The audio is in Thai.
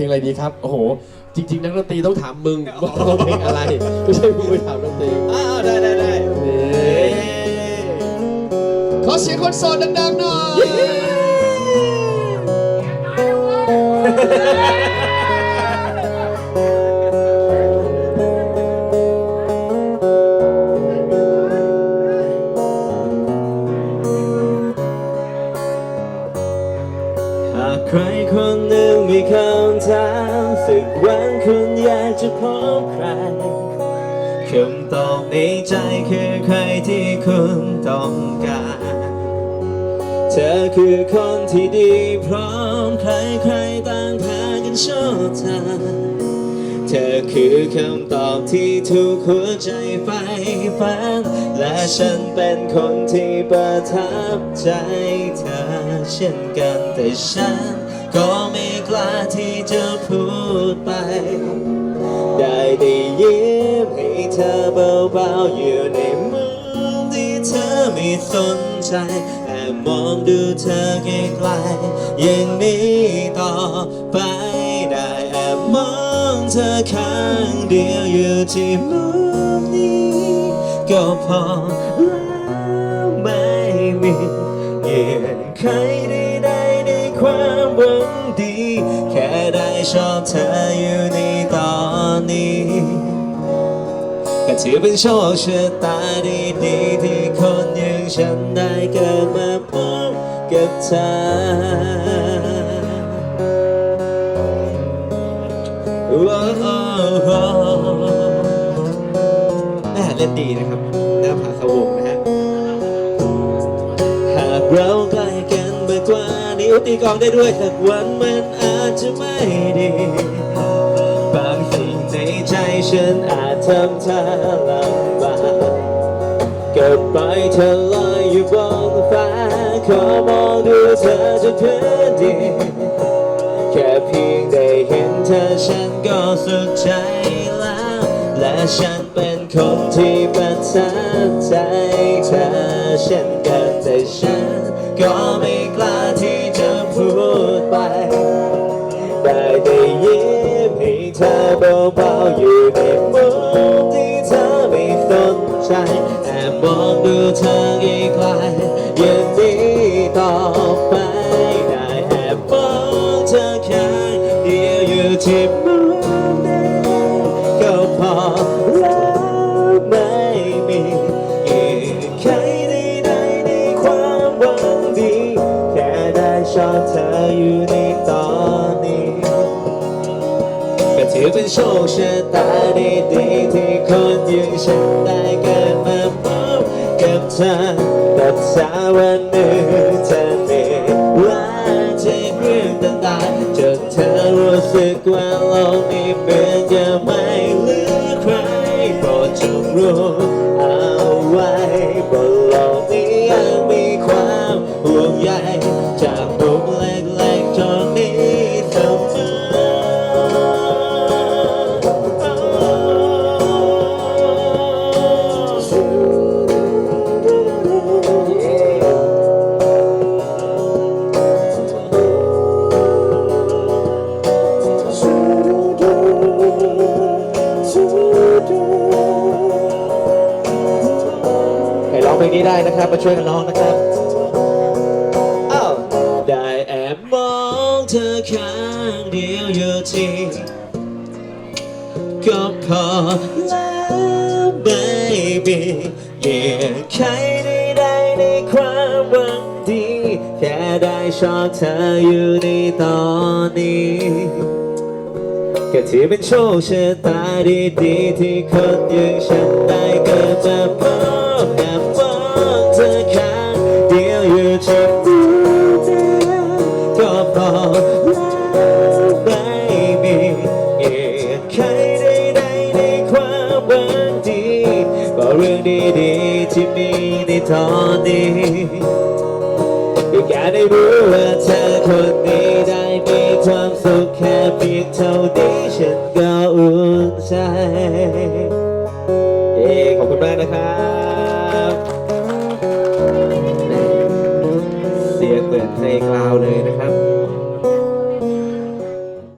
ลงอะไรดีครับโอ้โห จริง ๆ นักดนตรีต้องถามมึงว่าร้องเพลงอะไรไม่ใช่มึงไปถามนักดนตรีอ้าวได้ได้ได้นี่ขอเสียงคนโสดดังๆหน่อย หากใครคนหนึ่งมีคำถามสึกหวังคุณอยากจะพบใครคำตอบในใจคือใครที่คุณต้องการ เธอคือคนที่ดีพร้อมใครใครต่างพากันชอบเธอ เธอคือคำตอบที่ทุกหัวใจใฝ่ฝันและฉันเป็นคนที่ประทับใจเธอเช่นกันแต่ฉันก็ไม่กล้าที่จะพูดไป ได้แต่ยิ้มให้เธอเบาๆอยู่ในมุมที่เธอไม่สนใจแอบมองดูเธอไกลๆอย่างนี้ต่อไปได้แอบมอง เธอข้างเดียวอยู่ที่มุมนี้ก็พอแล้วไม่มีเงื่อนไขใดๆในความหวังดี แค่ได้ชอบเธออยู่ในตอนนี้ก็ถือเป็นโชคชะตาดีๆที่คนอย่างฉันได้เกิดมาพบกับเธอ เล่นดีนะครับหน้าผาขวงนะฮะหากเราใกล้กันมากกว่านิ้วตีกองได้ด้วยสักวันมันอาจจะไม่ดี บางสิ่งในใจฉันอาจทำเธอลำบากเก็บไปเธอลอยอยู่บนฟ้าขอมองดูเธอจากพื้นดินแค่เพียงได้เห็นเธอฉันก็สุขใจแล้วและ ฉันเป็นคนที่ประทับใจเธอเช่นกันแต่ฉันก็ไม่กล้าที่จะพูดไป ได้แต่ยิ้มให้เธอเบาๆอยู่ในมุมที่เธอไม่สนใจแอบมองดูเธอไกลๆย่าง เป็นโชคชะตาดีๆที่คนอย่างฉันได้เกิดมาพบกับเธอกับสาวันหนึ่งเธอมีว่าจะเรื่องต่างๆจนเธอรู้สึกว่าโลกนี้เหมือนจะไม่เหลือใครโปรดจงรู้ นี้ได้นะครับ มาช่วยกันร้องนะครับอ้าวได้แอบมองเธอข้างเดียวอยู่ที่ก็พอแล้วไม่มีเงื่อนไขใดๆในความหวังดี แค่ได้ชอบเธออยู่ในตอนนี้ก็ถือเป็นโชคชะตาดีๆที่คนอย่างฉันได้เกิดมาพบกับมอง อนไขใดๆในความหวังดีก็เรื่องดีๆที่มีในตอนนี้ก็แค่ได้รู้ว่าเธอคนนี้ได้มีความสุขแค่เพียงเท่านี้ฉันก็อุ่นใจ เย้ขอบคุณมากนะครับ